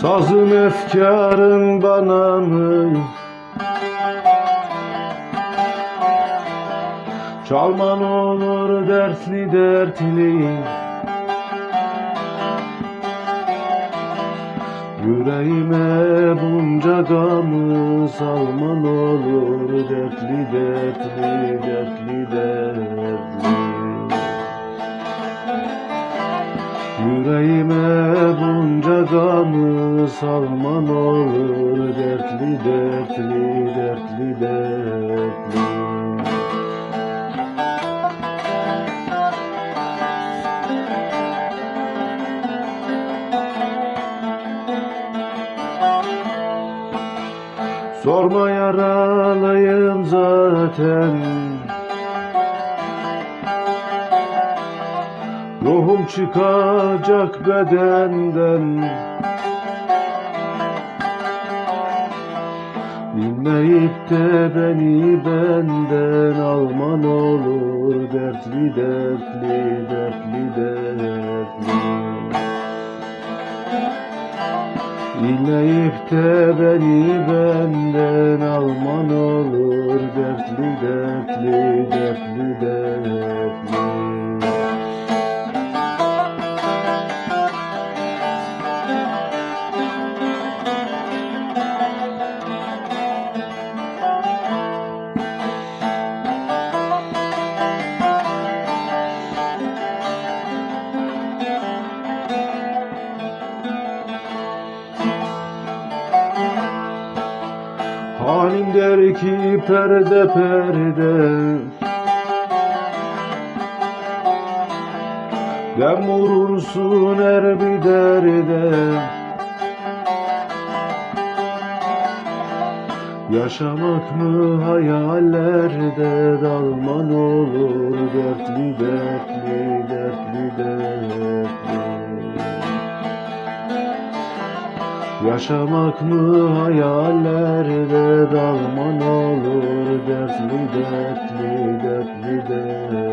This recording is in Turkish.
Sazın efkarın bana mı? Çalman olur dertli dertli Yüreğime bunca gamı salman olur dertli dertli dertli dertli Yüreğime bunca gamı salman olur dertli dertli dertli dertli. Sorma yaralıyım zaten Ruhum çıkacak bedenden. Dinleyip de beni benden alman olur Dertli dertli dertli dertli. Dinleyip de beni benden alman olur Dertli dertli dertli dertli Halim der ki perde perde. Dem vurursun her bir derde. Yaşamak mı hayallerde? Dalman olur dertli dertli dertli dertli Yaşamak mı hayallerde dalman olur? Dertli dertli dertli dertli